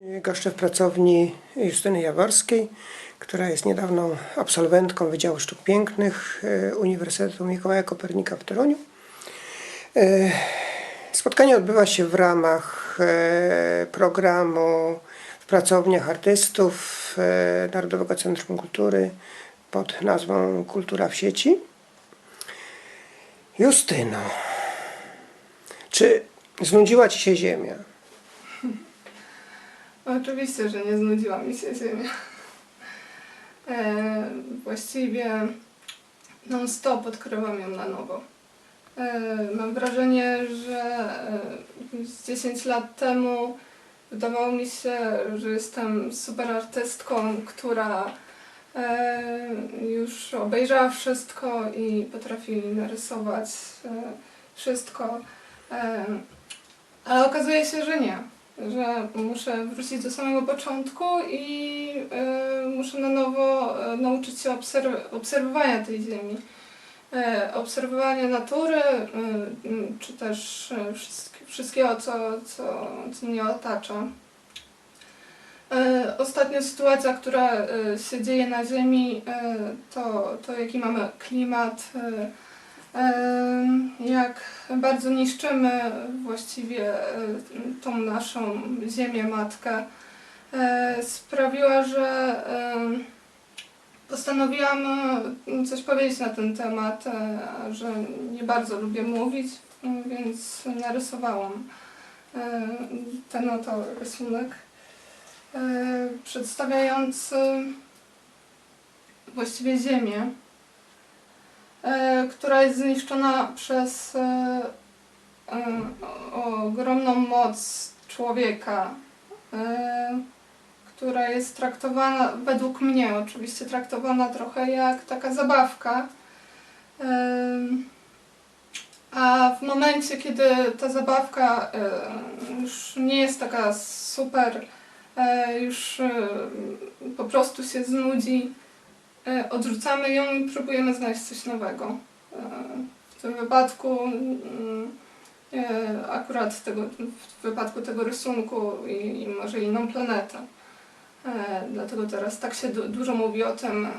Goszczę w pracowni Justyny Jaworskiej, która jest niedawną absolwentką Wydziału Sztuk Pięknych e, Uniwersytetu Mikołaja Kopernika w Toruniu. E, Spotkanie odbywa się w ramach e, programu w pracowniach artystów Narodowego Centrum Kultury pod nazwą Kultura w sieci. Justyno, czy znudziła Ci się ziemia? Oczywiście, że nie znudziła mi się ziemia. E, właściwie non-stop odkrywam ją na nowo. E, mam wrażenie, że e, z 10 lat temu wydawało mi się, że jestem super artystką, która e, już obejrzała wszystko i potrafi narysować e, wszystko. E, ale okazuje się, że nie że muszę wrócić do samego początku i y, muszę na nowo y, nauczyć się obserw- obserwowania tej ziemi. Y, obserwowania natury, y, czy też wszystkie, wszystkiego, co, co, co mnie otacza. Ostatnia sytuacja, która się dzieje na Ziemi, to, to jaki mamy klimat, jak bardzo niszczymy właściwie e, tą naszą ziemię matkę, e, sprawiła, że postanowiłam e, coś powiedzieć na ten temat, że nie bardzo lubię mówić, więc narysowałam ten oto rysunek przedstawiający właściwie ziemię która jest zniszczona przez e, e, ogromną moc człowieka, e, która jest traktowana, według mnie oczywiście, traktowana trochę jak taka zabawka. E, a w momencie, kiedy ta zabawka e, już nie jest taka super, e, już e, po prostu się znudzi, E, odrzucamy ją i próbujemy znaleźć coś nowego. E, W tym wypadku mm, e, akurat tego, w wypadku tego rysunku i, i może inną planetę. E, Dlatego teraz tak się du- dużo mówi o tym, e,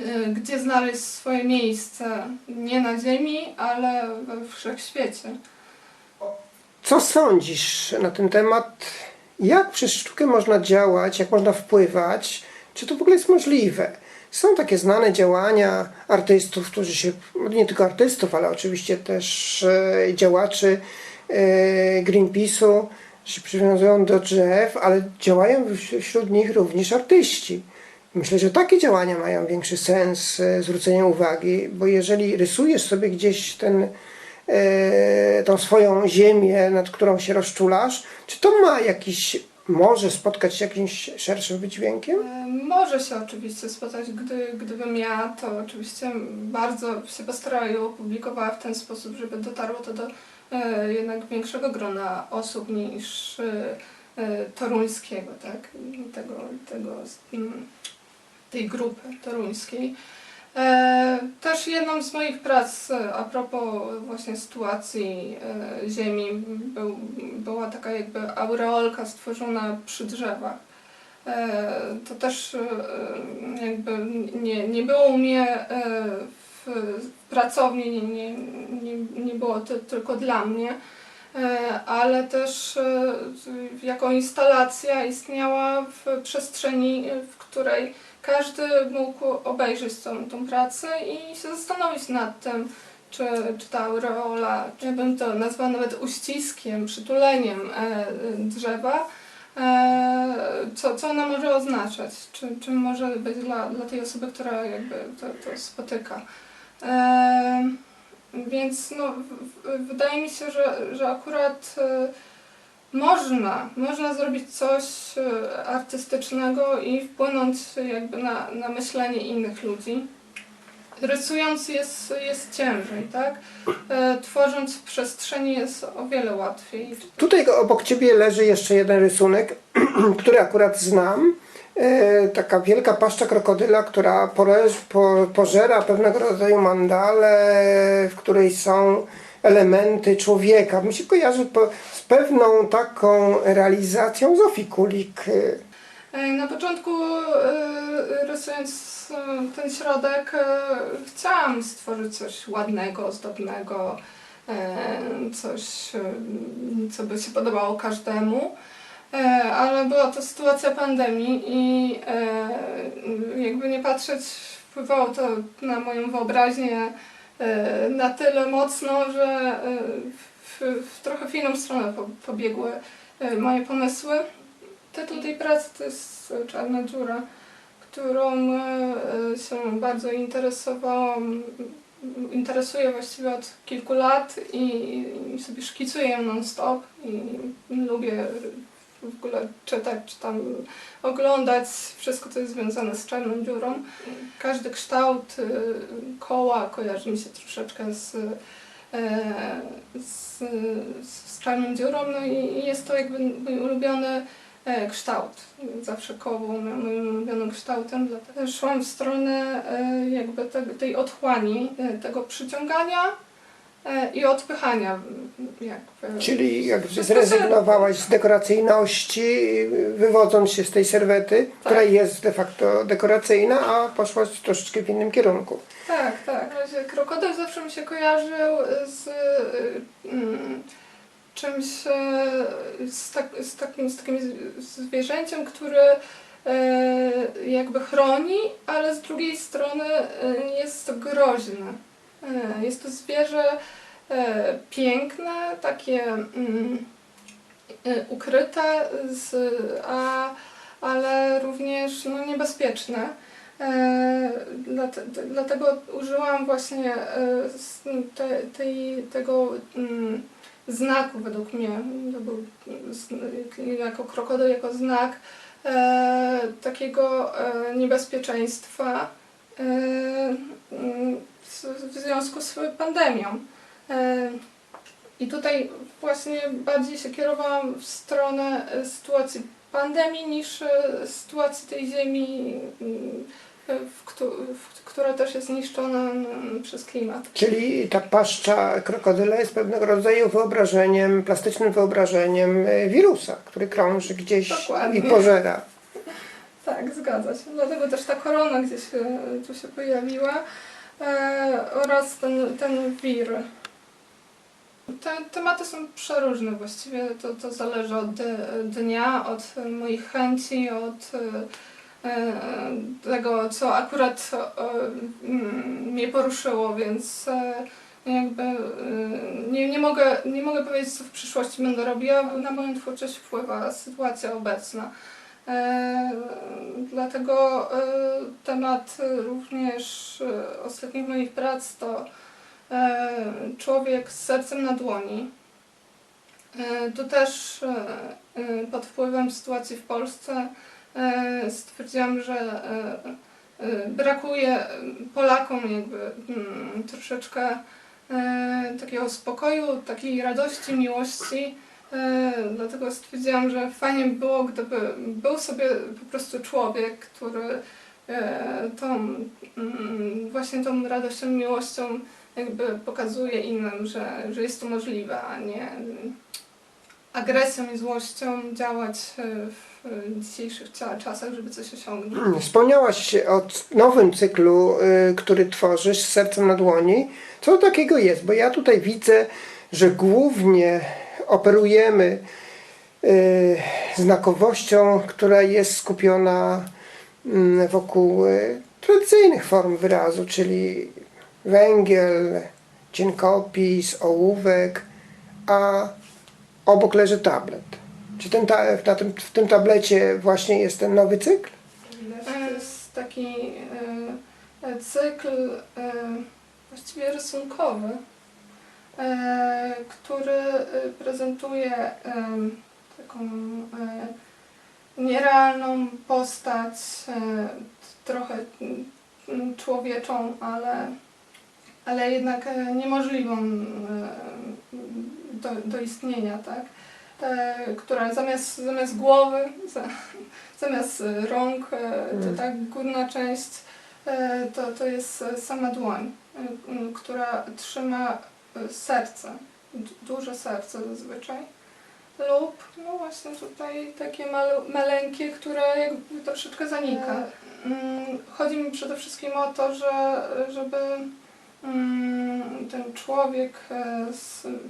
e, gdzie znaleźć swoje miejsce nie na Ziemi, ale we wszechświecie. Co sądzisz na ten temat? Jak przez sztukę można działać, jak można wpływać? Czy to w ogóle jest możliwe? Są takie znane działania artystów, którzy się, no nie tylko artystów, ale oczywiście też e, działaczy e, Greenpeace'u, się przywiązują do drzew, ale działają wś- wśród nich również artyści. Myślę, że takie działania mają większy sens e, zwrócenia uwagi, bo jeżeli rysujesz sobie gdzieś ten, tą swoją ziemię, nad którą się rozczulasz, czy to ma jakiś, może spotkać się jakimś szerszym wydźwiękiem? E, Może się oczywiście spotkać, gdy, gdybym ja to oczywiście bardzo się postarała i opublikowała w ten sposób, żeby dotarło to do e, jednak większego grona osób niż e, e, toruńskiego, tak? Tego, tego, tej grupy toruńskiej. E, Też jedną z moich prac e, a propos właśnie sytuacji e, Ziemi był, była taka jakby aureolka stworzona przy drzewach. To też jakby nie, nie było u mnie w pracowni, nie, nie, nie, nie było to tylko dla mnie, ale też jako instalacja istniała w przestrzeni, w której każdy mógł obejrzeć tą, tą pracę i się zastanowić nad tym, czy, czy ta aureola, ja bym to nazwała nawet uściskiem, przytuleniem e, drzewa, e, co, co ona może oznaczać, czy, czym może być dla, dla tej osoby, która jakby to, to spotyka. E, więc no, wydaje mi się, że, że akurat można, można zrobić coś e, artystycznego i wpłynąć jakby na, na myślenie innych ludzi. Rysując jest, jest ciężej, tak? E, Tworząc w przestrzeni jest o wiele łatwiej. Tutaj obok ciebie leży jeszcze jeden rysunek, który akurat znam. E, Taka wielka paszcza krokodyla, która poleż, po, pożera pewnego rodzaju mandale, w której są elementy człowieka. Mi się kojarzy po, z pewną taką realizacją Zofii Kulik. y, Na początku e, rysując e, ten środek chciałam stworzyć coś ładnego, ozdobnego, coś, co by się podobało każdemu. Ale była to sytuacja pandemii i jakby nie patrzeć, wpływało to na moją wyobraźnię na tyle mocno, że e, w, w trochę w inną stronę po- pobiegły e, moje pomysły. Tytuł tej pracy to jest e, Czarna dziura, którą e, e, się bardzo interesowałam, interesuję właściwie od kilku lat i, sobie szkicuję non-stop i lubię w ogóle czytać czy tam oglądać wszystko, co jest związane z czarną dziurą. Każdy kształt y, koła kojarzy mi się troszeczkę z, e, z, z czarną dziurą, no i jest to jakby mój ulubiony e, kształt. Zawsze koło było moim ulubionym kształtem, szłam w stronę e, jakby te, tej otchłani, e, tego przyciągania i odpychania. Jakby. Czyli jakby Wszystko zrezygnowałaś z dekoracyjności, wywodząc się z tej serwety, która jest de facto dekoracyjna, a poszłaś troszeczkę w innym kierunku. Tak, tak. Krokodyl zawsze mi się kojarzył z y, mm, czymś, e, z, tak, z, takim, z takim zwierzęciem, który e, jakby chroni, ale z drugiej strony e, jest groźne. E, Jest to zwierzę e, piękne, takie mm, e, ukryte, z, a, ale również no, niebezpieczne. Dlate- Dlatego użyłam właśnie te, tego mm, znaku według mnie. To był z- jako krokodyl, jako znak takiego niebezpieczeństwa mm, związku z pandemią. E, I tutaj właśnie bardziej się kierowałam w stronę e, sytuacji pandemii niż e, sytuacji tej ziemi, która też jest zniszczona przez klimat. Czyli ta paszcza krokodyla jest pewnego rodzaju wyobrażeniem, plastycznym wyobrażeniem wirusa, który krąży gdzieś Dokładnie. i pożera. Tak, zgadza się. Dlatego też ta korona gdzieś tu się pojawiła oraz ten, ten wir. Te tematy są przeróżne właściwie, to, to zależy od dy- dnia, od moich chęci, od e, e, tego, co akurat e, mm, mnie poruszyło, więc e, jakby e, nie, nie, mogę, nie mogę powiedzieć, co w przyszłości będę robiła, na moją twórczość wpływa sytuacja obecna. E, Dlatego e, temat również e, ostatnich moich prac to człowiek z sercem na dłoni. Tu też pod wpływem sytuacji w Polsce stwierdziłam, że brakuje Polakom jakby mm, troszeczkę takiego spokoju, takiej radości, miłości. E, Dlatego stwierdziłam, że fajnie by było, gdyby był sobie po prostu człowiek, który e, tą mm, właśnie tą radością, miłością jakby pokazuje innym, że, że jest to możliwe, a nie agresją i złością działać e, w dzisiejszych czasach, żeby coś osiągnąć. Wspomniałaś o nowym cyklu, y, który tworzysz z sercem na dłoni. Co takiego jest? Bo ja tutaj widzę, że głównie operujemy y, znakowością, która jest skupiona mm, wokół y, tradycyjnych form wyrazu, czyli węgiel, cienkopis, ołówek, a obok leży tablet. Czy ten ta, na tym, w tym tablecie właśnie jest ten nowy cykl? Jest taki e, e, cykl e, właściwie rysunkowy, e, który e, prezentuje e, taką e, nierealną postać, e, trochę mm, człowieczą, ale, ale jednak e, niemożliwą e, do, do istnienia, tak? E, która zamiast, zamiast głowy, za, zamiast e, rąk, e, to Mm. tak górna część e, to, to jest e, sama dłoń, e, która trzyma serce, duże serce zazwyczaj. Lub no właśnie tutaj takie mal- maleńkie, które jakby troszeczkę zanika. Mm, Chodzi mi przede wszystkim o to, że żeby mm, ten człowiek e,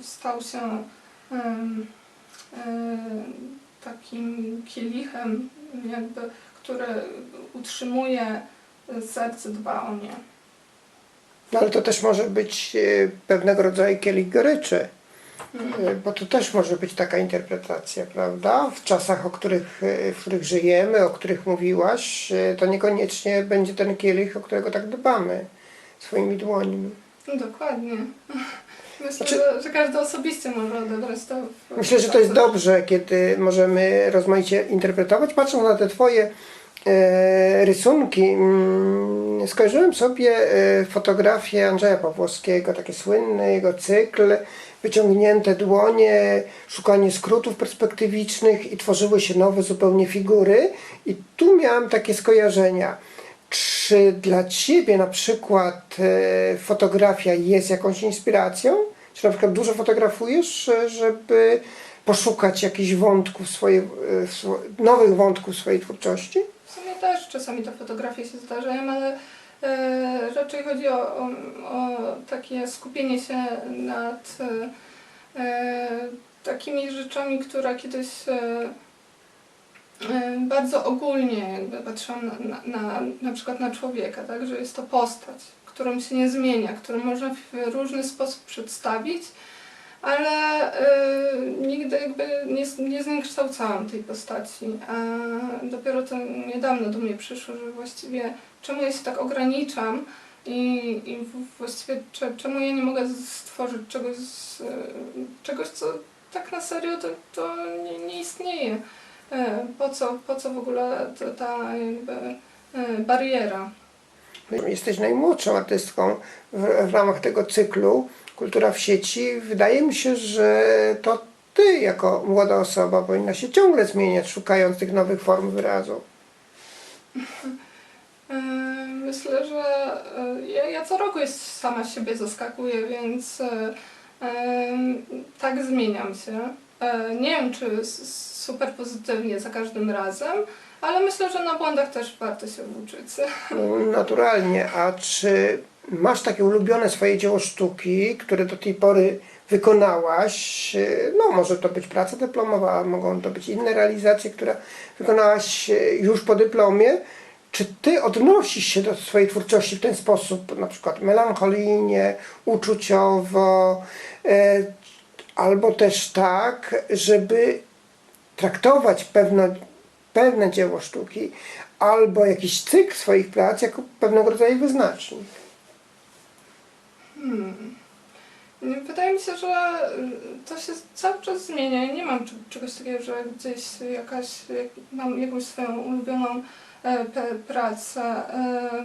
stał się e, takim kielichem, jakby, który utrzymuje serce, dba o nie. No ale to też może być e, pewnego rodzaju kielich goryczy, e, bo to też może być taka interpretacja, prawda? W czasach, o których, e, w których żyjemy, o których mówiłaś, to niekoniecznie będzie ten kielich, o którego tak dbamy swoimi dłońmi. No, dokładnie. Myślę, Znaczy- że, że każdy osobiście może odebrać to. w- Myślę, że to jest dobrze, kiedy możemy rozmaicie interpretować. Patrząc na te Twoje rysunki, mm, skojarzyłem sobie e, fotografię Andrzeja Pawłowskiego, takie słynne jego cykl, wyciągnięte dłonie, szukanie skrótów perspektywicznych i tworzyły się nowe zupełnie figury. I tu miałem takie skojarzenia. Czy dla Ciebie na przykład e, fotografia jest jakąś inspiracją? Czy na przykład dużo fotografujesz, e, żeby poszukać jakichś wątków swojej, e, nowych wątków swojej twórczości? Też czasami te fotografie się zdarzają, ale e, raczej chodzi o, o, o takie skupienie się nad e, e, takimi rzeczami, które kiedyś e, e, bardzo ogólnie jakby patrzyłam na, na, na, na przykład na człowieka, tak, że jest to postać, którą się nie zmienia, którą można w różny sposób przedstawić, ale e, nigdy jakby nie, nie zniekształcałam tej postaci. A dopiero to niedawno do mnie przyszło, że właściwie czemu ja się tak ograniczam i, i właściwie cze, czemu ja nie mogę stworzyć czegoś, czegoś co tak na serio to, to nie, nie istnieje. E, Po co, po co w ogóle ta, ta jakby e, bariera? Jesteś najmłodszą artystką w, w ramach tego cyklu Kultura w sieci. Wydaje mi się, że to Ty jako młoda osoba powinna się ciągle zmieniać, szukając tych nowych form wyrazu. Myślę, że e, ja, ja co roku jest, sama siebie zaskakuję, więc e, tak zmieniam się. E, Nie wiem, czy super pozytywnie za każdym razem, ale myślę, że na błędach też warto się uczyć. No, Naturalnie. A czy masz takie ulubione swoje dzieło sztuki, które do tej pory wykonałaś? No, może to być praca dyplomowa, a mogą to być inne realizacje, które wykonałaś e, już po dyplomie. Czy ty odnosisz się do swojej twórczości w ten sposób, na przykład melancholijnie, uczuciowo, e, albo też tak, żeby traktować pewne, pewne dzieło sztuki albo jakiś cykl swoich prac jako pewnego rodzaju wyznacznik. Hmm. Wydaje mi się, że y, to się cały czas zmienia. Nie mam cze- czegoś takiego, że gdzieś jakaś, jak, mam jakąś swoją ulubioną e, pracę. E,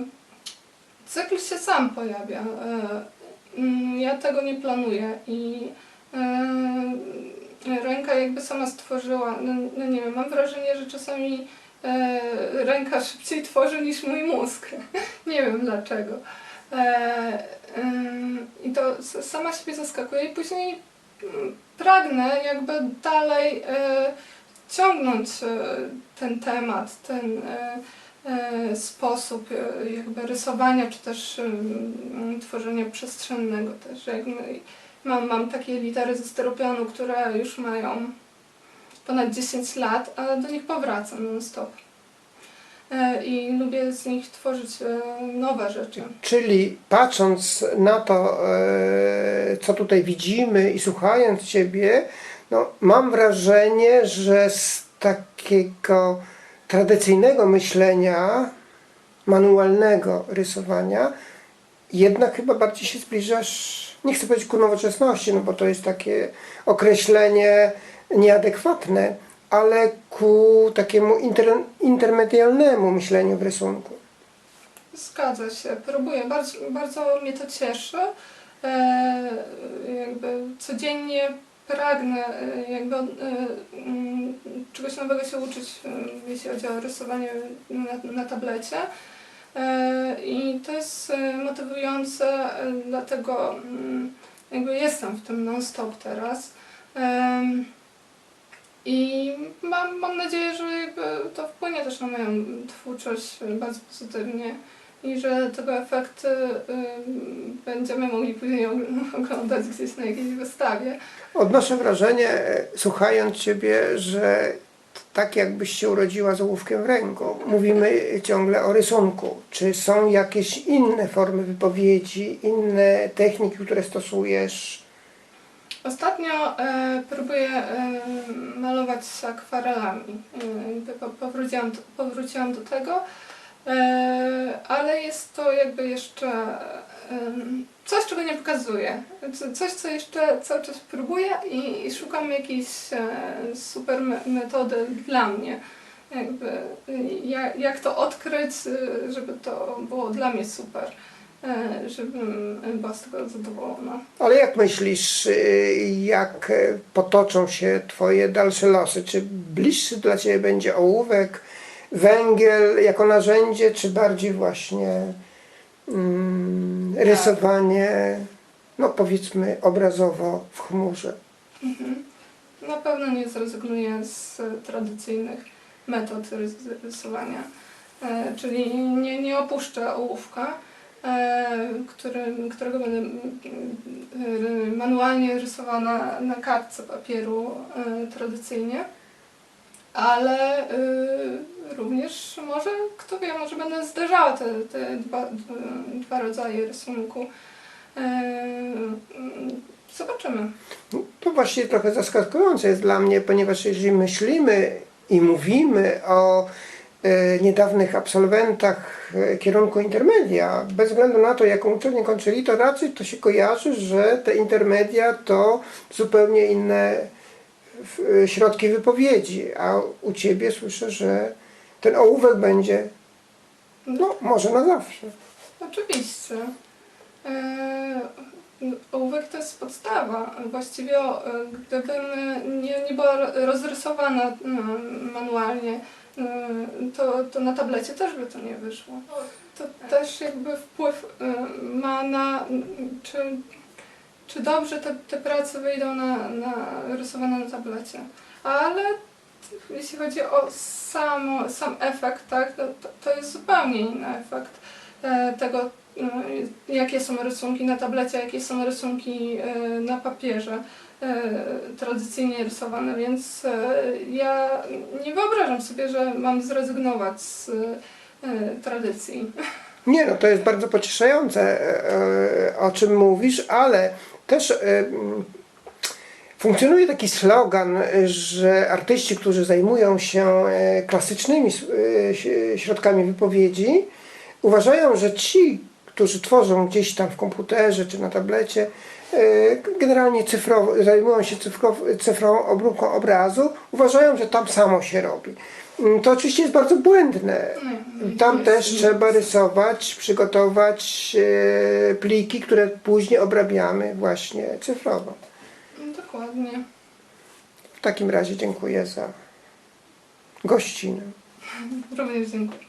cykl się sam pojawia. E, mm, ja tego nie planuję i e, ręka jakby sama stworzyła. No, no nie wiem, mam wrażenie, że czasami e, ręka szybciej tworzy niż mój mózg. nie wiem dlaczego. E, ym, I to sama siebie zaskakuje i później mm, pragnę jakby dalej e, ciągnąć e, ten temat, ten e, e, sposób e, jakby rysowania, czy też ym, tworzenia przestrzennego też. Jakby mam, mam takie litery ze styropianu, które już mają ponad 10 lat, ale do nich powracam non stop. E, I lubię z nich tworzyć e, nowe rzeczy. Czyli patrząc na to, e, co tutaj widzimy i słuchając Ciebie, no, mam wrażenie, że z takiego tradycyjnego myślenia, manualnego rysowania, jednak chyba bardziej się zbliżasz, nie chcę powiedzieć ku nowoczesności, no bo to jest takie określenie nieadekwatne, ale ku takiemu inter, intermedialnemu myśleniu w rysunku. Zgadza się, próbuję. Bardzo, bardzo mnie to cieszy. E, jakby codziennie pragnę e, jakby e, mm, czegoś nowego się uczyć, e, jeśli chodzi o rysowanie na, na tablecie. E, I to jest e, motywujące, e, dlatego mm, jakby jestem w tym non-stop teraz. I mam, mam nadzieję, że jakby to wpłynie też na moją twórczość bardzo pozytywnie i że tego efekty ym, będziemy mogli później og- oglądać gdzieś na jakiejś wystawie. Odnoszę wrażenie, słuchając Ciebie, że tak jakbyś się urodziła z ołówkiem w ręku. Mówimy ciągle o rysunku. Czy są jakieś inne formy wypowiedzi, inne techniki, które stosujesz? Ostatnio e, próbuję e, malować akwarelami. E, powróciłam, powróciłam do tego, e, ale jest to jakby jeszcze coś, czego nie pokazuję. Co- Coś, co jeszcze cały czas próbuję i, szukam jakiejś e, super me- metody dla mnie. Jakby, jak, jak to odkryć, e, żeby to było dla mnie super. e, Żebym była z tego zadowolona. Ale jak myślisz, jak potoczą się Twoje dalsze losy? Czy bliższy dla Ciebie będzie ołówek, węgiel jako narzędzie, czy bardziej właśnie mm, rysowanie, no powiedzmy obrazowo w chmurze? Mhm. Na pewno nie zrezygnuję z tradycyjnych metod rys- rysowania, e, czyli nie, nie opuszczę ołówka, e, który, którego będę e, manualnie rysowana na kartce papieru e, tradycyjnie, ale e, również może, kto wie, może będę zderzała te, te dwa, dwa rodzaje rysunku. E, mm, Zobaczymy. No, To właśnie trochę zaskakujące jest dla mnie, ponieważ jeżeli myślimy i mówimy o e, niedawnych absolwentach e, kierunku intermedia, bez względu na to, jaką uczelnię kończyli, to raczej to się kojarzy, że te intermedia to zupełnie inne środki wypowiedzi, a u Ciebie słyszę, że ten ołówek będzie, no może na zawsze. Oczywiście. E, Ołówek to jest podstawa. Właściwie e, gdybym e, nie, nie była ro- rozrysowana e, manualnie, e, to, to na tablecie też by to nie wyszło. To też jakby wpływ e, ma na czy, czy dobrze te, te prace wyjdą na, na rysowane na tablecie. Ale jeśli chodzi o samo, sam efekt, tak, to, to, jest zupełnie inny efekt e, tego, e, jakie są rysunki na tablecie, jakie są rysunki e, na papierze tradycyjnie rysowane, więc ja nie wyobrażam sobie, że mam zrezygnować z tradycji. Nie, no to jest bardzo pocieszające, o czym mówisz, ale też funkcjonuje taki slogan, że artyści, którzy zajmują się e, klasycznymi e, środkami wypowiedzi, uważają, że ci, którzy tworzą gdzieś tam w komputerze czy na tablecie, e, generalnie cyfrowo, zajmują się cyfrow, cyfrową obróbką obrazu, uważają, że tam samo się robi. Mm, To oczywiście jest bardzo błędne. Nie, Tam też trzeba rysować, przygotować e, pliki, które później obrabiamy właśnie cyfrowo. Dokładnie. W takim razie dziękuję za gościnę. Również dziękuję.